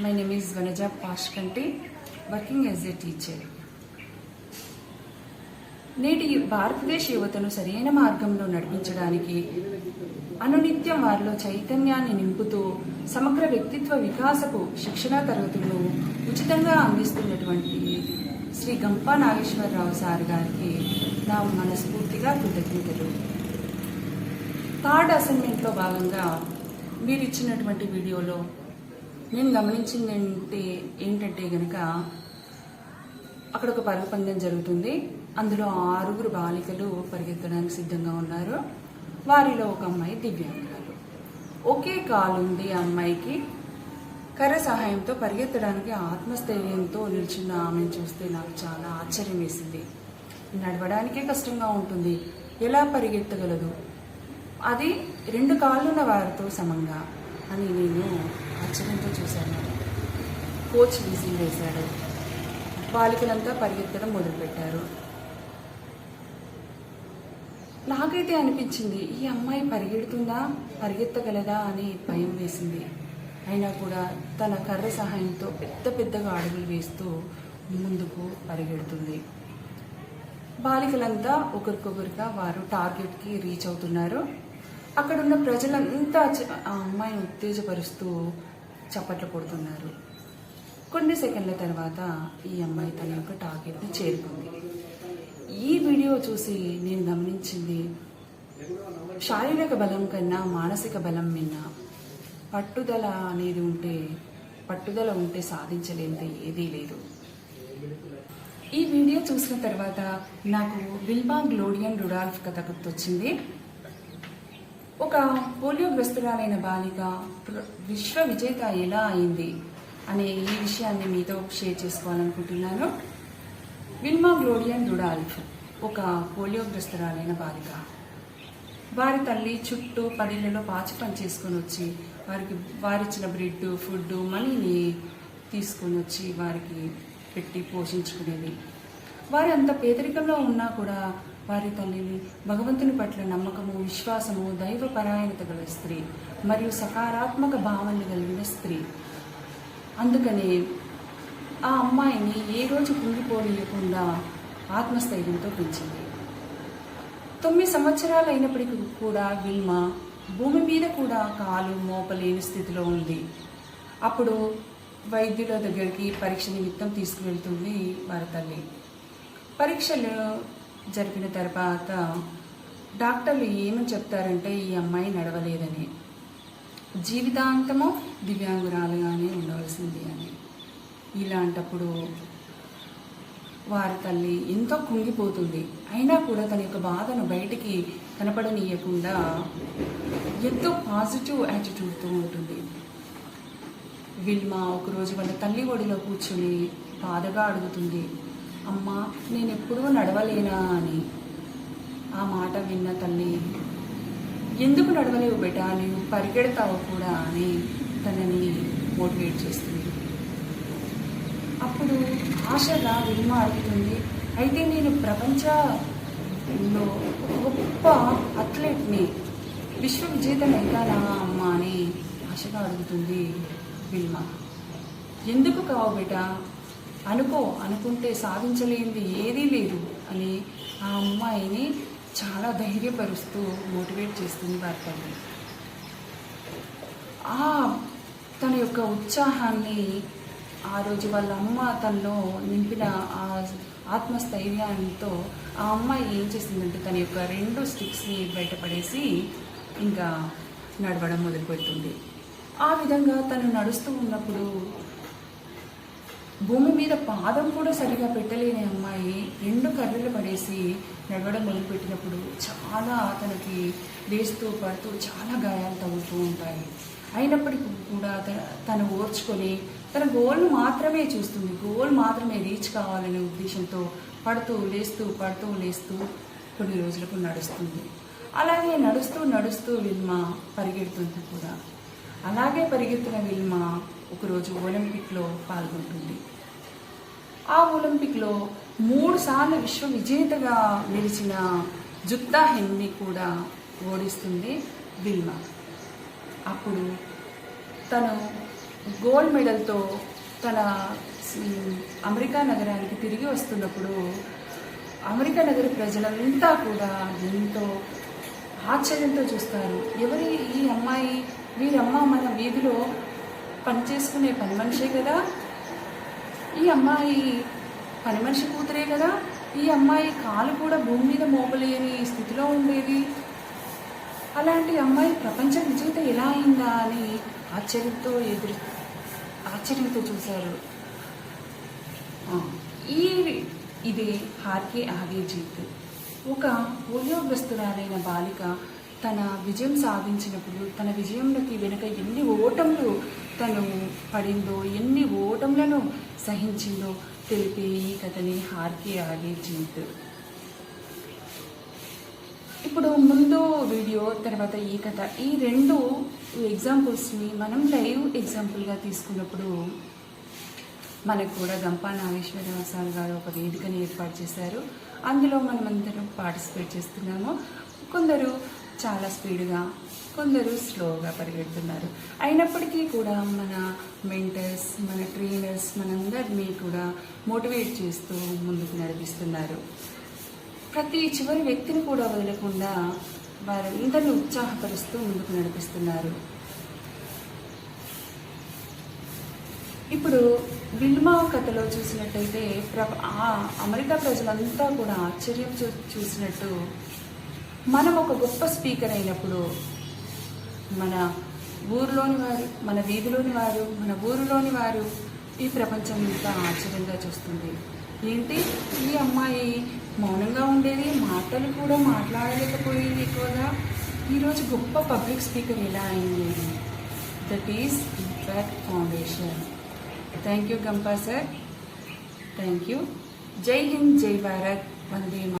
My name is Vanaja Pashkanti, working as a teacher. నేటి భారతదేశ యువతను సరైన మార్గంలో నడిపించడానికి అనునిత్యం వారిలో చైతన్యాన్ని నింపుతూ సమగ్ర వ్యక్తిత్వ వికాసపు శిక్షణా తరగతులను ఉచితంగా అందిస్తున్నటువంటి శ్రీ గంపా నాగేశ్వరరావు సార్ గారికి నా మనస్ఫూర్తిగా కృతజ్ఞతలు థర్డ్ అసైన్మెంట్లో భాగంగా మీరు ఇచ్చినటువంటి వీడియోలో నేను గమనించింది ఏంటి ఏంటంటే గనక అక్కడ ఒక పరుగు పందెం జరుగుతుంది. అందులో ఆరుగురు బాలికలు పరిగెత్తడానికి సిద్ధంగా ఉన్నారు. వారిలో ఒక అమ్మాయి దివ్యాంగురాలు ఒకే కాలు ఉంది ఆ అమ్మాయికి. కర్ర సహాయంతో పరిగెత్తడానికి ఆత్మస్థైర్యంతో నిలిచిన ఆమెను చూస్తే నాకు చాలా ఆశ్చర్యం వేసింది. నడవడానికే కష్టంగా ఉంటుంది. ఎలా పరిగెత్తగలదు? అది రెండు కాళ్ళున్న వారితో సమంగా. అని నేను ఆశ్చర్యంతో చూశాను. కోచ్ విజిల్ వేశాడు. బాలికలంతా పరిగెత్తడం మొదలుపెట్టారు. నాకైతే అనిపించింది ఈ అమ్మాయి పరిగెడుతుందా పరిగెత్తగలదా అని భయం వేసింది. అయినా కూడా తన కర్ర సహాయంతో పెద్ద పెద్దగా అడుగులు వేస్తూ ముందుకు పరిగెడుతుంది. బాలికలంతా ఒకరికొకరుగా వారు టార్గెట్కి రీచ్ అవుతున్నారు. అక్కడున్న ప్రజలంతా ఆ అమ్మాయిని ఉత్తేజపరుస్తూ చప్పట్లు కొడుతున్నారు. కొన్ని సెకండ్ల తర్వాత ఈ అమ్మాయి తన యొక్క టార్గెట్ని చేరుకుంది. ఈ వీడియో చూసి నేను గమనించింది శారీరక బలం కన్నా మానసిక బలం మిన్న పట్టుదల అనేది ఉంటే పట్టుదల ఉంటే సాధించలేనిది ఏదీ లేదు. ఈ వీడియో చూసిన తర్వాత నాకు విల్మా గ్లోడియన్ రుడాల్ఫ్ కథ గుర్తొచ్చింది. ఒక పోలియోగ్రస్తురాలైన బాలిక విశ్వ విజేత ఎలా అయింది అనే ఈ విషయాన్ని మీతో షేర్ చేసుకోవాలనుకుంటున్నాను. విల్మా గ్లోడియన్ రుడాల్ఫ్ ఒక పోలియోగ్రస్తురాలైన బాలిక. వారి తల్లి చుట్టూ పడిళ్ళలో పాచి పని చేసుకొని వచ్చి వారికి వారిచ్చిన బ్రెడ్ ఫుడ్ మనీని తీసుకొని వచ్చి వారికి పెట్టి పోషించుకునేది. వారి అంత పేదరికంలో ఉన్నా కూడా వారి తల్లిని భగవంతుని పట్ల నమ్మకము విశ్వాసము దైవ పరాయణత గల స్త్రీ మరియు సకారాత్మక భావనలు కలిగిన స్త్రీ. అందుకనే ఆ అమ్మాయిని ఏ రోజు కుంగిపోనీయకుండా ఆత్మస్థైర్యంతో పెంచింది. తొమ్మిది సంవత్సరాలు అయినప్పటికీ కూడా విల్మ భూమి మీద కూడా కాలు మోపలేని స్థితిలో ఉంది. అప్పుడు వైద్యుల దగ్గరికి పరీక్ష నిమిత్తం తీసుకువెళ్తుంది వారి తల్లి. పరీక్షలు జరిపిన తర్వాత డాక్టర్లు ఏమని చెప్తారంటే ఈ అమ్మాయి నడవలేదని. జీవితాంతము దివ్యాంగురాలుగానే ఉండవలసింది అని. ఇలాంటప్పుడు వారి తల్లి ఎంతో కుంగిపోతుంది. అయినా కూడా తన యొక్క బాధను బయటికి కనపడనీయకుండా ఎంతో పాజిటివ్ యాటిట్యూడ్తో ఉంటుంది. విల్మా ఒకరోజు వాళ్ళ తల్లి ఒడిలో కూర్చుని బాధగా అడుగుతుంది. అమ్మా నేను ఎప్పుడూ నడవలేనా అని. ఆ మాట విన్న తల్లి ఎందుకు నడవలేవు బిడ్డ? నీవు పరిగెడతావు కూడా అని తనని మోటివేట్ చేస్తుంది. అప్పుడు ఆశగా విల్మ అడుగుతుంది అయితే నేను ప్రపంచంలో గొప్ప అథ్లెట్ని విశ్వ విజేతనైతానా అమ్మ అని ఆశగా అడుగుతుంది విల్మ ఎందుకు కావు బిడ్డ? అనుకో అనుకుంటే సాధించలేనిది ఏదీ లేదు అని ఆ అమ్మాయిని చాలా ధైర్యపరుస్తూ మోటివేట్ చేస్తుంది వారి తల్లి ఆ తన యొక్క ఉత్సాహాన్ని ఆ రోజు వాళ్ళ అమ్మ తనలో నింపిన ఆ ఆత్మస్థైర్యంతో ఆ అమ్మాయి ఏం చేసిందంటే తన యొక్క రెండు స్టిక్స్ని బయటపడేసి ఇంకా నడవడం మొదలుపెడుతుంది. ఆ విధంగా తను నడుస్తూ ఉన్నప్పుడు భూమి మీద పాదం కూడా సరిగా పెట్టలేని అమ్మాయి రెండు కర్రలు పడేసి నడవడం మొదలుపెట్టినప్పుడు చాలా అతనికి వేస్తూ పడుతూ చాలా గాయాలు తగులుతూ ఉంటాయి. అయినప్పటికీ కూడా తను ఓర్చుకొని తన గోల్ను మాత్రమే చూస్తుంది. గోల్ మాత్రమే రీచ్ కావాలనే ఉద్దేశంతో పడుతూ లేస్తూ పడుతూ లేస్తూ కొన్ని రోజులకు నడుస్తుంది. అలాగే నడుస్తూ నడుస్తూ విల్మ పరిగెడుతుంది కూడా. అలాగే పరిగెత్తిన విల్మ ఒకరోజు ఒలింపిక్లో పాల్గొంటుంది. ఆ ఒలింపిక్లో మూడు సార్లు విశ్వ విజేతగా నిలిచిన జుక్తా హెన్ని కూడా ఓడిస్తుంది విల్మ. అప్పుడు తను గోల్డ్ మెడల్తో తన అమెరికా నగరానికి తిరిగి వస్తున్నప్పుడు అమెరికా నగర ప్రజలంతా కూడా ఎంతో ఆశ్చర్యంతో చూస్తారు. ఎవరి ఈ అమ్మాయి వీరమ్మ మన వీధిలో పని చేసుకునే పని మనిషే కదా. ఈ అమ్మాయి పని మనిషి కూతురే కదా. ఈ అమ్మాయి కాలు కూడా భూమి మీద మోపలేని స్థితిలో ఉండేది. అలాంటి అమ్మాయి ప్రపంచ విజేత ఎలా అయిందా అని ఆశ్చర్యంతో ఎదురు ఆశ్చర్యంతో చూశారు. ఈ ఇది హార్కే ఆగే జీత్ ఒక పోలియోగ్రస్తురాలైన బాలిక తన విజయం సాధించినప్పుడు తన విజయంలోకి వెనుక ఎన్ని ఓటములు తను పడిందో ఎన్ని ఓటములను సహించిందో తెలిపే ఈ కథని హార్కే ఆగే జీత్ ఇప్పుడు ముందు వీడియో తర్వాత ఈ కథ. ఈ రెండు ఎగ్జాంపుల్స్ని మనం లైవ్ ఎగ్జాంపుల్గా తీసుకున్నప్పుడు మనకు కూడా గంపా నాగేశ్వరరావు గారు ఒక వేదికని ఏర్పాటు చేశారు. అందులో మనమందరం పార్టిసిపేట్ చేస్తున్నాము. కొందరు చాలా స్పీడ్గా కొందరు స్లోగా పరిగెడుతున్నారు. అయినప్పటికీ కూడా మన మెంటర్స్ మన ట్రైనర్స్ మనందరినీ కూడా మోటివేట్ చేస్తూ ముందుకు నడిపిస్తున్నారు. ప్రతి చివరి వ్యక్తిని కూడా వదలకుండా వారందరిని ఉత్సాహపరుస్తూ ముందుకు నడిపిస్తున్నారు. ఇప్పుడు విల్మా కథలో చూసినట్టయితే ప్ర ఆ అమెరికా ప్రజలంతా కూడా ఆశ్చర్యం చూ చూసినట్టు మనం ఒక గొప్ప స్పీకర్ అయినప్పుడు మన ఊరిలోని వారు మన వీధిలోని వారు మన ఊరిలోని వారు ఈ ప్రపంచం అంతా ఆశ్చర్యంగా చూస్తుంది. ఏంటి? ఈ అమ్మాయి మౌనంగా ఉండేది మాటలు కూడా మాట్లాడలేకపోయింది ఎక్కువగా. ఈరోజు గొప్ప పబ్లిక్ స్పీకర్ ఎలా అయింది? That is impact foundation thank you Gampa sir thank you జై హింద్ జై భారత్ వందే